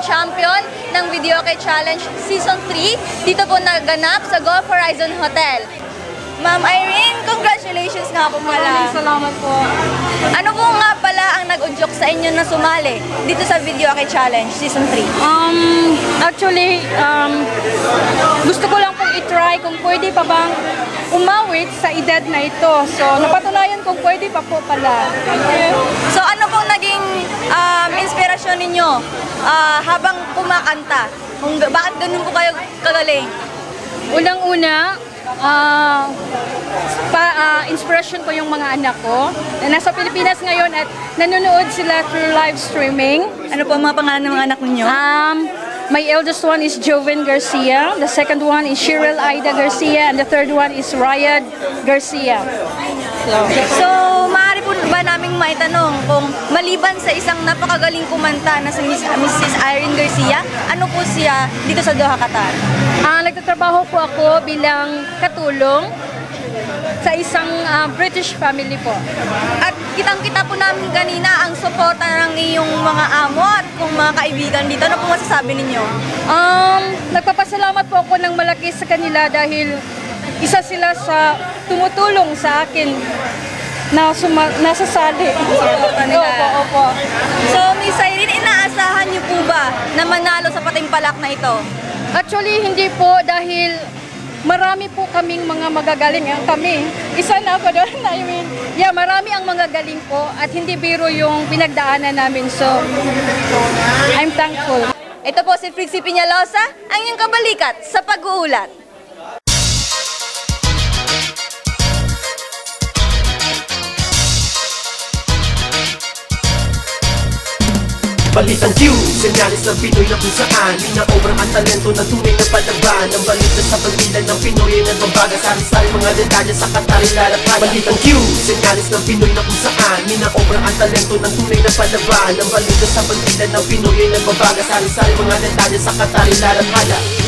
champion ng Videoke Challenge Season 3 dito po naganap sa Golf Horizon Hotel. Ma'am Irene, congratulations nga po pala. salamat po. Ano po nga pala ang nag-udyok sa inyo na sumali dito sa Videoke Challenge Season 3? Um, actually, um, gusto ko lang pong itry kung pwede pa bang umawit sa edad na ito. So, napatunayan kung pwede pa po pala. So ano pong naging um, inspirasyon ninyo ah, habang kumakanta? Kung, bakit ganun po kayo kagaling? Unang-una, ah, pa, ah, inspiration ko yung mga anak ko na nasa Pilipinas ngayon at nanonood sila through live streaming. Ano po ang mga pangalan ng mga anak ninyo? Um, my eldest one is Joven Garcia, the second one is Cheryl Aida Garcia, and the third one is Ryan Garcia. So, maaari po ba naming maitanong kung maliban sa isang napakagaling kumanta na si Miss, Mrs. Irene Garcia, ano po siya dito sa Doha, Qatar? Ah, nagtatrabaho po ako bilang katulong sa isang ah, British family po. At kitang-kita po namin kanina ang suporta ng iyong mga amo at kung mga kaibigan dito. Ano po masasabi ninyo? Um, nagpapasalamat po ako ng malaki sa kanila dahil isa sila sa tumutulong sa akin na suma- nasasali. Suporta nila. Opo, opo. So, Miss Irene, inaasahan niyo po ba na manalo sa patimpalak na ito? Actually, hindi po dahil marami po kaming mga magagaling. Ang kami, isa na ako doon. I mean, yeah, marami ang mga galing po at hindi biro yung pinagdaanan namin. So, I'm thankful. Ito po si Frixie Piñalosa, ang iyong kabalikat sa pag-uulat. Balitang Q, senyalis ng Pinoy na kung saan. Minaobrang ang talento na tunay na palaban. Ang balita sa pagbilan ng Pinoy ay nagbabaga Sari-sari mga detalye sa katarin lalakad Balitang Q, senyalis ng Pinoy na kung saan. Minaobrang ang talento ng tunay na palaban. Ang balita sa pagbilan ng Pinoy ay nagbabaga Sari-sari mga detalye sa katarin lalakad